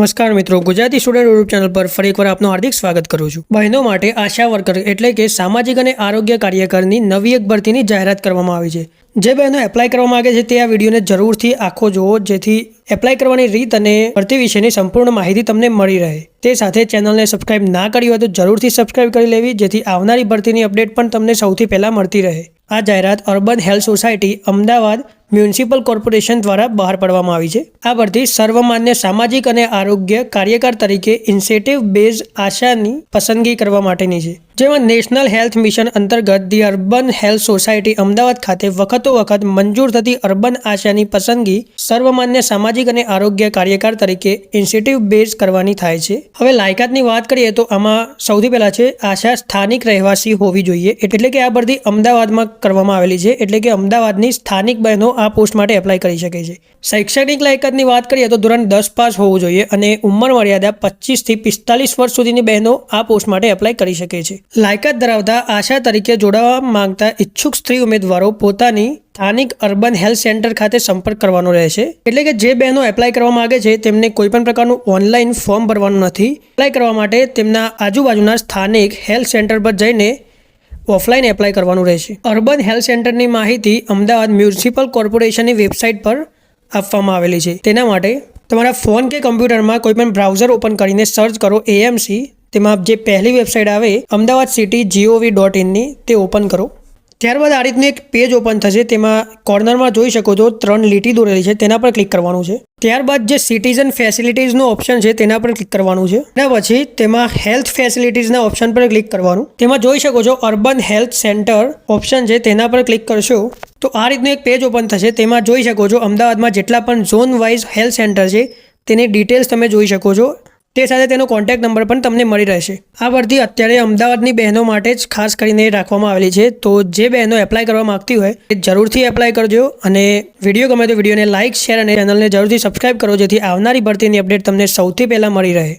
નમસ્કાર મિત્રો, Gujarati student YouTube channel પર ફરી એકવાર આપનું હાર્દિક સ્વાગત કરું છું. બહેનો માટે આશા વર્કર એટલે કે સામાજિક અને આરોગ્ય કાર્યકરની નવી એક ભરતીની જાહેરાત કરવામાં આવી છે. જે બહેનો એપ્લાય કરવા માગે છે તે આ વિડીયોને જરૂરથી આખો જુઓ, જેથી એપ્લાય કરવાની રીત અને ભરતી વિશેની સંપૂર્ણ માહિતી તમને મળી રહે. તે સાથે ચેનલને સબસ્ક્રાઇબ ના કરી હોય તો જરૂરથી સબસ્ક્રાઇબ કરી લેવી, જેથી આવનારી ભરતીની અપડેટ પણ તમને સૌથી પહેલાં મળતી રહે. આ જાહેરાત urban health society Ahmedabad municipal corporation દ્વારા બહાર પાડવામાં આવી છે. આ ભરતી સર્વમાન્ય સામાજિક અને આરોગ્ય કાર્યકર તરીકે ઇન્સેટિવ બેઝ આશાની પસંદગી કરવા માટેની છે. જેમાં નેશનલ હેલ્થ મિશન અંતર્ગત the urban health society Ahmedabad ખાતે વખતો વખત મંજૂર થતી અર્બન આશાની પસંદગી સર્વમાન્ય સામાજિક અને આરોગ્ય કાર્યકર તરીકે ઇન્સેટિવ બેઝ કરવાની થાય છે. હવે લાયકાતની વાત કરીએ તો આમાં સૌથી પહેલા છે, આશા સ્થાનિક રહેવાસી હોવી જોઈએ. એટલે કે આ ભરતી અમદાવાદમાં કરવામાં આવેલી છે. એટલે કે અમદાવાદની સ્થાનિક બહેનો આ પોસ્ટ માટે એપ્લાય કરી શકે છે. શૈક્ષણિક લાયકાતની વાત કરીએ તો ધોરણ દસ પાસ હોવું જોઈએ અને ઉંમર મર્યાદા પચીસથી પિસ્તાલીસ વર્ષ સુધીની બહેનો આ પોસ્ટ માટે એપ્લાય કરી શકે છે. લાયકાત ધરાવતા આશા તરીકે જોડાવા માંગતા ઈચ્છુક સ્ત્રી ઉમેદવારો પોતાની સ્થાનિક અર્બન હેલ્થ સેન્ટર ખાતે સંપર્ક કરવાનો રહેશે. એટલે કે જે બહેનો એપ્લાય કરવા માંગે છે તેમને કોઈપણ પ્રકારનું ઓનલાઈન ફોર્મ ભરવાનું નથી. એપ્લાય કરવા માટે તેમના આજુબાજુના સ્થાનિક હેલ્થ સેન્ટર પર જઈને ઓફલાઈન એપ્લાય કરવાનું રહેશે. અર્બન હેલ્થ સેન્ટરની માહિતી અમદાવાદ મ્યુનિસિપલ કોર્પોરેશનની વેબસાઇટ પર આપવામાં આવેલી છે. તેના માટે તમારા ફોન કે કમ્પ્યુટરમાં કોઈપણ બ્રાઉઝર ઓપન કરીને સર્ચ કરો એએમસી તેમાં જે પહેલી વેબસાઇટ આવે, Ahmedabad city G O V dot ઇનની તે ઓપન કરો. ત્યારબાદ આ રીતનું એક પેજ ઓપન થશે, તેમાં કોર્નરમાં જોઈ શકો છો ત્રણ લીટી દોરેલી છે, તેના પર ક્લિક કરવાનું છે. ત્યારબાદ જે સિટીઝન ફેસિલિટીઝનું ઓપ્શન છે, તેના પર ક્લિક કરવાનું છે. એના પછી તેમાં હેલ્થ ફેસિલિટીઝના ઓપ્શન પર ક્લિક કરવાનું. તેમાં જોઈ શકો છો અર્બન હેલ્થ સેન્ટર ઓપ્શન છે, તેના પર ક્લિક કરશો. તો આ રીતનું એક પેજ ઓપન થશે, તેમાં જોઈ શકો છો અમદાવાદમાં જેટલા પણ ઝોન વાઇઝ હેલ્થ સેન્ટર છે, તેની ડિટેલ્સ તમે જોઈ શકો છો. તે સાથે તેનો કોન્ટેક્ટ નંબર પણ તમને મળી રહેશે. આ ભરતી અત્યારે અમદાવાદની બહેનો માટે જ ખાસ કરીને રાખવામાં આવેલી છે. તો જે બહેનો એપ્લાય કરવા માગતી હોય એ જરૂરથી એપ્લાય કરજો અને વીડિયો ગમે તો વિડીયોને લાઇક શેર અને ચેનલને જરૂરથી સબસ્ક્રાઇબ કરો જેથી આવનારી ભરતીની અપડેટ તમને સૌથી પહેલાં મળી રહે.